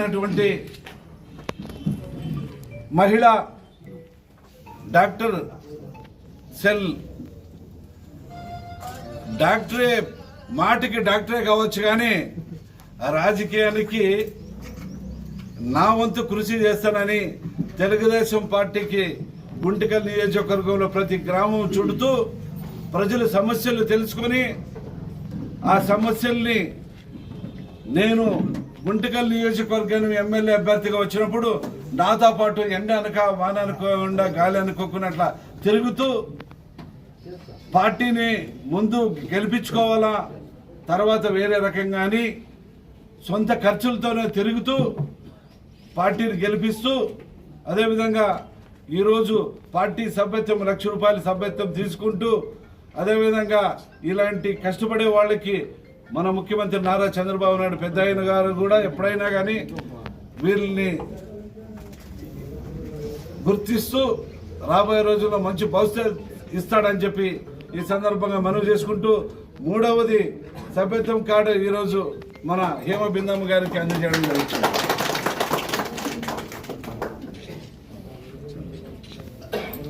చెందినటువంటి మహిళా doctor cell డాక్టరే మాటికి డాక్టరే కావచ్చు కానీ రాజకీయానికి నా వంతు కృషి చేస్తానని తెలుగుదేశం పార్టీకి గుంటికల్ నియోజకవర్గంలో ప్రతి గ్రామం చుడుతూ ప్రజల సమస్యలు తెలుసుకొని ఆ సమస్యల్ని నేను గుంటకల్ నియోజకవర్గం ఎమ్మెల్యే అభ్యర్థిగా వచ్చినప్పుడు నాతో పాటు ఎండ అనక వాన అనుకోకుండా గాలి అనుకోకున్నట్ల తిరుగుతూ పార్టీని ముందు గెలిపించుకోవాలా తర్వాత వేరే రకంగాని సొంత ఖర్చులతోనే తిరుగుతూ పార్టీని గెలిపిస్తూ అదేవిధంగా ఈరోజు పార్టీ సభ్యత్వం లక్ష రూపాయల సభ్యత్వం తీసుకుంటూ అదేవిధంగా ఇలాంటి కష్టపడే వాళ్ళకి మన ముఖ్యమంత్రి నారా చంద్రబాబు నాయుడు పెద్ద ఆయన గారు కూడా ఎప్పుడైనా కానీ వీళ్ళని గుర్తిస్తూ రాబోయే రోజుల్లో మంచి భవిష్యత్ ఇస్తాడని చెప్పి ఈ సందర్భంగా మనవి చేసుకుంటూ మూడవది సభ్యత్వం కార్డు ఈరోజు మన హేమ బిందమ్మ గారికి అందజేయడం జరుగుతుంది.